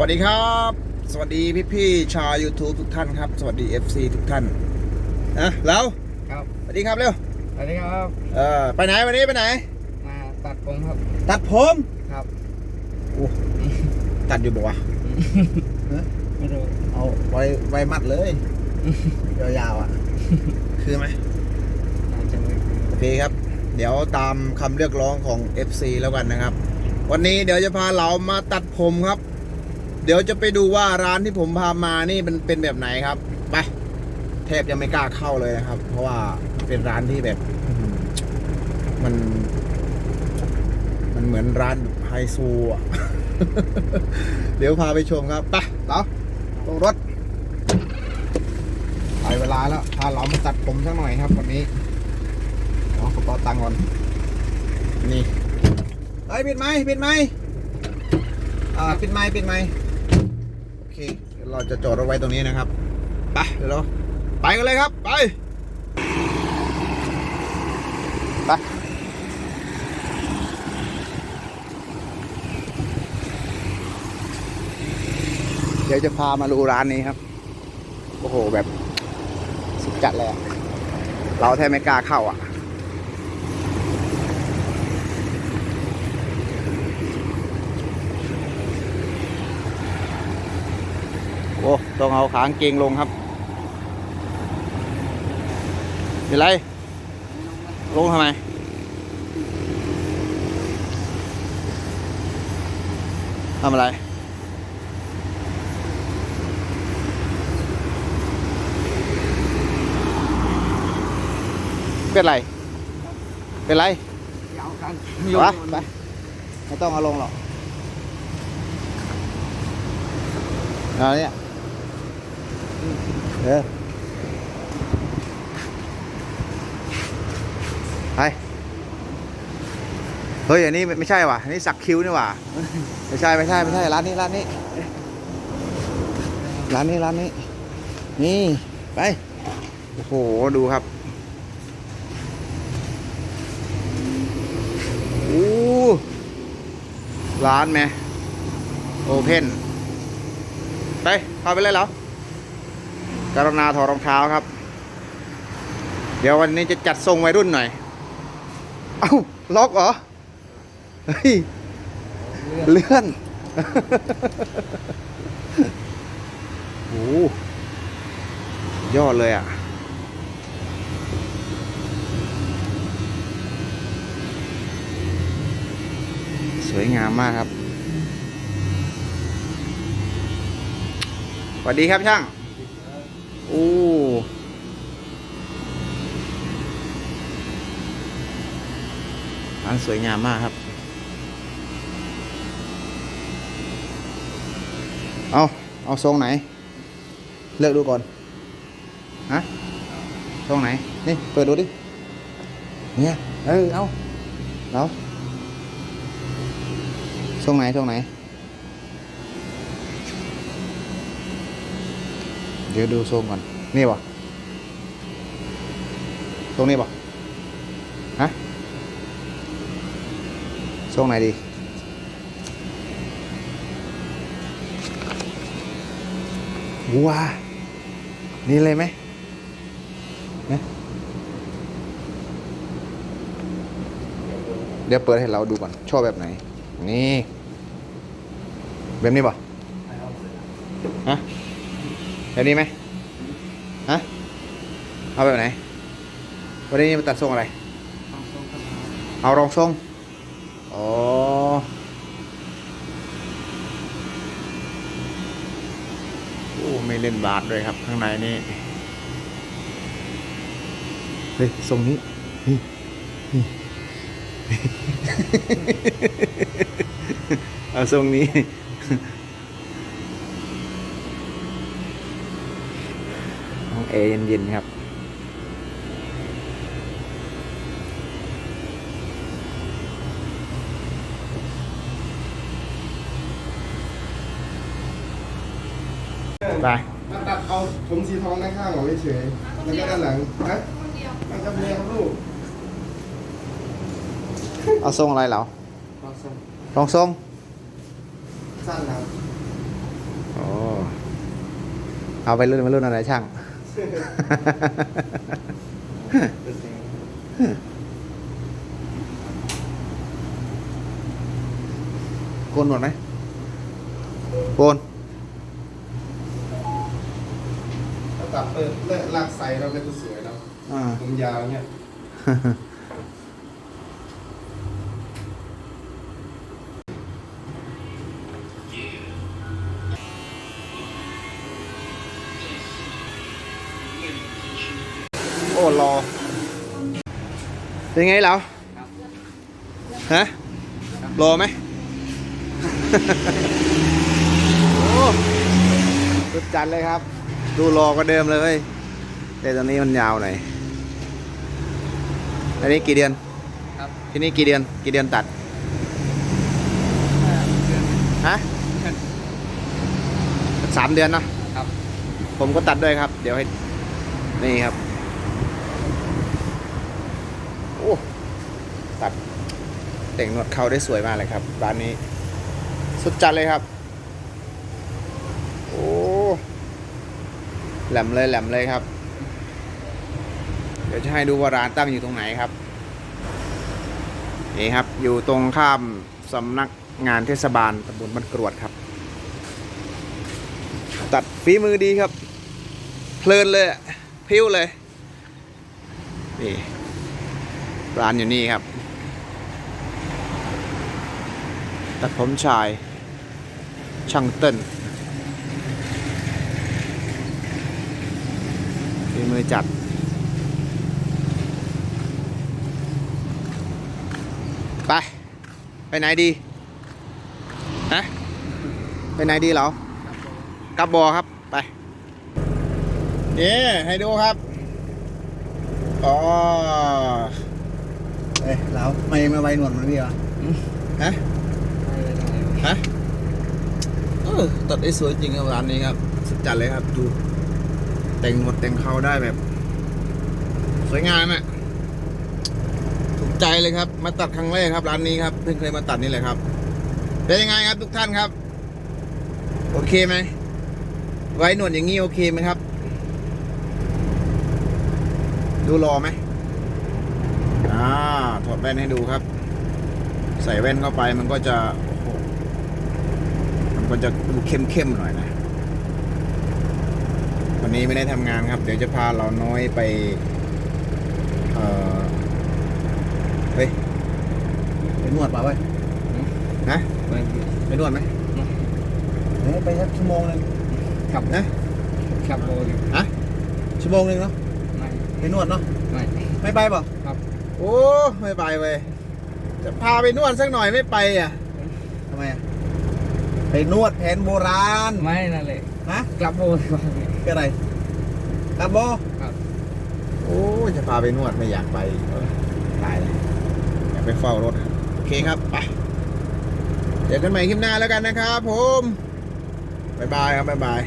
วัสดีครับ สวัสดีพี่พี่ๆชาว YouTube ทุกท่านครับ สวัสดี FC ทุกท่านนะแล้วครับสวัสดีครับเร็วสวัสดีครับเออไปไหนวันนี้ไปไหน มาตัดผมครับ ตัดผมครับโอ้ตัดอยู่บอกวะไม่รู้เอาไว้ไว้มัดเลยยาวๆอะ คือไหมอาจจะไม่โอเคครับ เดี๋ยวตามคำเรียกร้องของ FC แล้วกันนะครับ วันนี้เดี๋ยวจะพาเรามาตัดผมครับ เดี๋ยวจะไปดูว่าร้านที่ผมพามานี่มันเป็นแบบไหนครับ ไปแทบยังไม่กล้าเข้าเลยนะครับ เพราะว่าเป็นร้านที่แบบ มัน มันเหมือนร้านไฮโซอะ เดี๋ยวพาไปชมครับไปเราลงรถไปเวลาแล้วพาเรามาตัดผมสักหน่อยครับ วันนี้เอากระเป๋าตังค์ก่อน นี่เฮ้ปิดไหมปิดไหมอ่าปิดไหมปิดไหม เคเดี๋ยวเราจะจอดรถไว้ตรงนี้นะครับ ไปเดี๋ยวเราไปกันเลยครับ ไป ไปเดี๋ยวจะพามาดูร้านนี้ครับ โอ้โห แบบสุดจัดเลยอะเราแทบไม่กล้าเข้าอะ โอ้ต้องเอาขางเกงลงครับเป็นไรลงทำไมทำอะไร เป็นไร เป็นไรยาวกันไปไปไม่ต้องเอาลงหรอกเอาเนี่ย เออไปเฮ้ยอันนี้ไม่ใช่ว่ะอันนี้สักคิ้วนี่ว่ะไม่ใช่ไม่ใช่ไม่ใช่ร้านนี้ร้านนี้ ร้านนี้ร้านนี้ นี่ไปโอ้โหดูครับโอ้ร้านไหมโอเพนไปเข้าไปเลยเหรอ การณาถอดรองเท้าครับ เดี๋ยววันนี้จะจัดทรงวัยรุ่นหน่อย เอ้า ล็อกเหรอ เฮ้ย เลื่อน โอ้ยอดเลยอะสวยงามมากครับสวัสดีครับช่าง โอ้ร้านสวยงามมากครับ เอา เอาทรงไหน เลือกดูก่อน ฮะ ทรงไหน นี่ เปิดดูดิ เนี่ย เออ เอาเอาช่วงไหนช่วงไหน ดี๋ยวดูทรงก่อน นี่บ่ตรงนี้บ่ฮะทรงไหนดี ว้า นี่เลยไหมนะเดี๋ยวเปิดให้เราดูก่อน ชอบแบบไหน นี่ แบบนี้ป่ะฮะ แบบนี้ไหมฮะเอาแบบไหน วันนี้มาตัดทรงอะไร เอารองทรงอ๋อโอ้ไม่เล่นบาสด้วยครับ ข้างในนี่เฮ้ยทรงนี้เอาทรงนี้ ห้อง แอร์เย็นๆครับ ไปมาตัดเอาผมสีทองด้านข้างออกเฉยๆแล้วก็ด้านหลังฮะมันจะเมียครับลูกเอาทรงอะไรเหรอเอาสั้นรองทรงสั้นครับอเอาไปรุ่นมารุ่นอะไรช่าง โกนหนวดไหมโกนถ้าตัดเปิดเลิกลากใส่เราก็จะสวยแล้วอ่าผมยาวเนี่ย เป็นไงเราครับฮะรอไหมโอ้สุดจัดเลยครับ ดูรอกว่าเดิมเลย แต่ตอนนี้มันยาวหน่อยอันนี้กี่เดือนครับที่นี่กี่เดือน กี่เดือนตัดฮะสามเดือนเนอะครับ ผมก็ตัดด้วยครับ เดี๋ยวให้ นี่ครับ โอ้ ตัดแต่งหนวดเขาได้สวยมากเลยครับ ร้านนี้ สุดจัดเลยครับ โอ้แหลมเลยแหลมเลยครับ เดี๋ยวจะให้ดูว่าร้านตั้งอยู่ตรงไหนครับนี่ครับ อยู่ตรงข้ามสำนักงานเทศบาลตำบลบ้านกรวดครับ ตัดฝีมือดีครับ เพลินเลยพิ้วเลยนี่ร้านอยู่นี่ครับ ตัดผมชาย ช่างเต้นฝีมือจัด ไป ไปไหนดีฮะไปไหนดีเหรอกลับบอครับ ไปนี่ให้ดูครับ อ๋อ เอ้ยเราไม่มาไว้หนวดมันพี่วะฮะไม่เป็นไร ฮะเออตัดได้สวยจริงครับร้านนี้ครับสุดจัดเลยครับ ดู แต่งหนวดแต่งเขาได้แบบ สวยงามอะถูกใจเลยครับ มาตัดครั้งแรกครับ ร้านนี้ครับเพิ่งเคยมาตัดนี่แหละครับเป็นยังไงครับทุกท่านครับ โอเคไหมไว้หนวดอย่างนี้โอเคไหมครับ ดูรอไหมอ่าถอดแว่นให้ดูครับ ใส่แว่นเข้าไปมันก็จะ ก็จะดูเข้มๆหน่อยนะ วันนี้ไม่ได้ทำงานครับ เดี๋ยวจะพาเราน้อยไป เอ่อเฮ้ยไปนวดเปล่าเว้ยนะไปไปนวดไหมเฮ้ยไปสักชั่วโมงหนึงขับนะขับโลอยู่ฮะชั่วโมงหนึ่งเนาะไม่ไปนวดเนาะไม่ไม่ไปเปล่ะครับโอ้ไม่ไปเว้ยจะพาไปนวดสักหน่อยไม่ไปอะทำไมอะไป นวดแผนโบราณไม่นั่นเลยฮะกลับโลดีกว่าคืออะไรครับโบครับ โอ้ยจะพาไปนวดไม่อยากไปเออตายเลยอยากไปเฝ้ารถอะโอเคครับไปเจอกันใหม่คลิปหน้าแล้วกันนะครับผมบ๊ายบายครับบ๊ายบาย